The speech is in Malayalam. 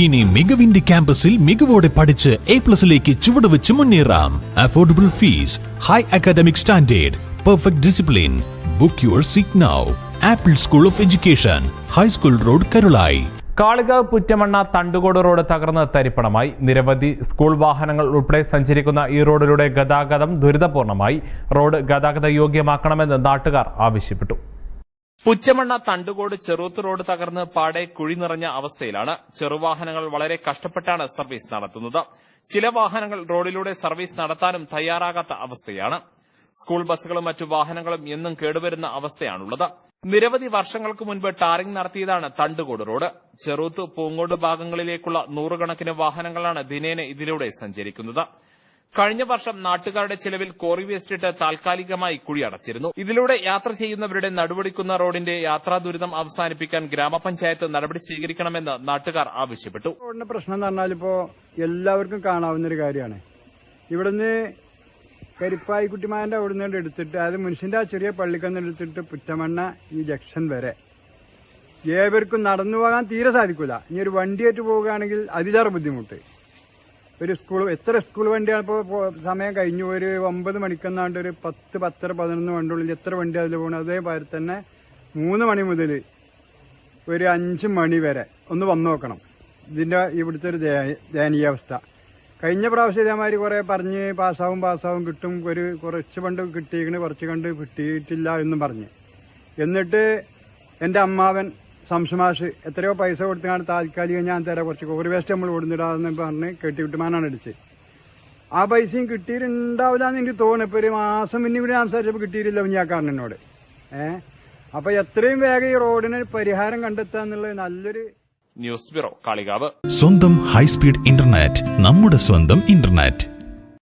ഇനി മികവിന്റെ ക്യാമ്പസിൽ മികവോടെ പഠിച്ച് എ പ്ലസിലേക്ക് ചുവടുവെച്ച് മുന്നേറാം. Affordable fees high academic standard perfect discipline book your seat now Apple school of education high school road Karulayi Kalikavu Puttamanna Thandukode road തകർന്ന് തരിപ്പണമായി. നിരവധി സ്കൂൾ വാഹനങ്ങൾ ഉൾപ്പെടെ സഞ്ചരിക്കുന്ന ഈ റോഡിലൂടെ ഗതാഗതം ദുരിതപൂർണമായി. റോഡ് ഗതാഗത യോഗ്യമാക്കണമെന്ന് നാട്ടുകാർ ആവശ്യപ്പെട്ടു. പുറ്റമണ്ണ തണ്ടുകോട് ചെറുത്ത് റോഡ് തകർന്ന് പാടെ കുഴി നിറഞ്ഞ അവസ്ഥയിലാണ് ചെറുവാഹനങ്ങൾ വളരെ കഷ്ടപ്പെട്ടാണ് സർവീസ് നടത്തുന്നത്. ചില വാഹനങ്ങൾ റോഡിലൂടെ സർവീസ് നടത്താനും തയ്യാറാകാത്ത അവസ്ഥയാണ്. സ്കൂൾ ബസ്സുകളും മറ്റു വാഹനങ്ങളും എന്നും കേടുവരുന്ന അവസ്ഥയാണുള്ളത്. നിരവധി വർഷങ്ങൾക്ക് മുൻപ് ടാറിംഗ് നടത്തിയതാണ് തണ്ടുകോട് റോഡ്. ചെറുത്ത് പൂങ്കോട് ഭാഗങ്ങളിലേക്കുള്ള നൂറുകണക്കിന് വാഹനങ്ങളാണ് ദിനേന ഇതിലൂടെ സഞ്ചരിക്കുന്നത്. കഴിഞ്ഞ വർഷം നാട്ടുകാരുടെ ചെലവിൽ കോറി വേസ്റ്റ് ഇട്ട് താൽക്കാലികമായി കുഴിയടച്ചിരുന്നു ഇതിലൂടെ യാത്ര ചെയ്യുന്നവരുടെ നടുവടിക്കുന്ന റോഡിന്റെ യാത്രാ ദുരിതം അവസാനിപ്പിക്കാൻ ഗ്രാമപഞ്ചായത്ത് നടപടി സ്വീകരിക്കണമെന്ന് നാട്ടുകാർ ആവശ്യപ്പെട്ടു. റോഡിന്റെ പ്രശ്നം എന്ന് പറഞ്ഞാൽ ഇപ്പോ എല്ലാവർക്കും കാണാവുന്ന ഒരു കാര്യമാണ്. ഇവിടുന്ന് കരിപ്പായി കുട്ടിമാന്റെ അവിടെ നിന്ന് എടുത്തിട്ട് അതായത് മനുഷ്യന്റെ ആ ചെറിയ പള്ളിക്കന്ന് എടുത്തിട്ട് പുറ്റമണ്ണ ഈ ജക്ഷൻ വരെ. ഏവർക്കും നടന്നു പോകാൻ തീരെ സാധിക്കില്ല ഇനി ഒരു വണ്ടിയായിട്ട് പോവുകയാണെങ്കിൽ അതിലേറെ ബുദ്ധിമുട്ട്. ഒരു സ്കൂൾ എത്ര സ്കൂൾ വണ്ടിയാണ് ഇപ്പോൾ സമയം കഴിഞ്ഞു. ഒരു ഒമ്പത് മണിക്കെന്നാണ്ട് ഒരു പത്ത് പത്തര പതിനൊന്ന് വണ്ടിയുള്ളിൽ എത്ര വണ്ടി അതിൽ പോകണം അതേപോലെ തന്നെ മൂന്ന് മണി മുതൽ ഒരു അഞ്ച് മണി വരെ ഒന്ന് വന്നു നോക്കണം. ഇതിന്റെ ഇവിടുത്തെ ഒരു ദയ- ദയനീയാവസ്ഥ കഴിഞ്ഞ പ്രാവശ്യം ഇതേമാതിരി കുറേ പറഞ്ഞ് പാസ്സാവും പാസ്സാവും കിട്ടും. ഒരു കുറച്ച് പണ്ട് കിട്ടിയിരിക്കണ് കുറച്ച് കണ്ട് കിട്ടിയിട്ടില്ല എന്നും പറഞ്ഞ്. എന്നിട്ട് എന്റെ അമ്മാവൻ സംശമാഷ് എത്രയോ പൈസ കൊടുത്തുകൊണ്ട് താൽക്കാലികം ഞാൻ തരാം. കുറച്ച് ഒരു വേസ്റ്റ് നമ്മൾ കൊടുത്തിടാന്ന് പറഞ്ഞ് കെട്ടിവിട്ടുമാനാണ് അടിച്ചത്. ആ പൈസയും കിട്ടിയിട്ടുണ്ടാവില്ല എന്ന് എനിക്ക് തോന്നുന്നു. ഇപ്പൊ ഒരു മാസം മുന്നേ കൂടി സംസാരിച്ചപ്പോൾ കിട്ടിയിട്ടില്ല കുഞ്ഞാക്കാരനോട് ഏഹ് അപ്പൊ എത്രയും വേഗം ഈ റോഡിന് പരിഹാരം കണ്ടെത്തുക എന്നുള്ളത് നല്ലൊരു ന്യൂസ് ബ്യൂറോ കാളികാവ്. സ്വന്തം ഹൈസ്പീഡ് ഇന്റർനെറ്റ് നമ്മുടെ സ്വന്തം ഇന്റർനെറ്റ്.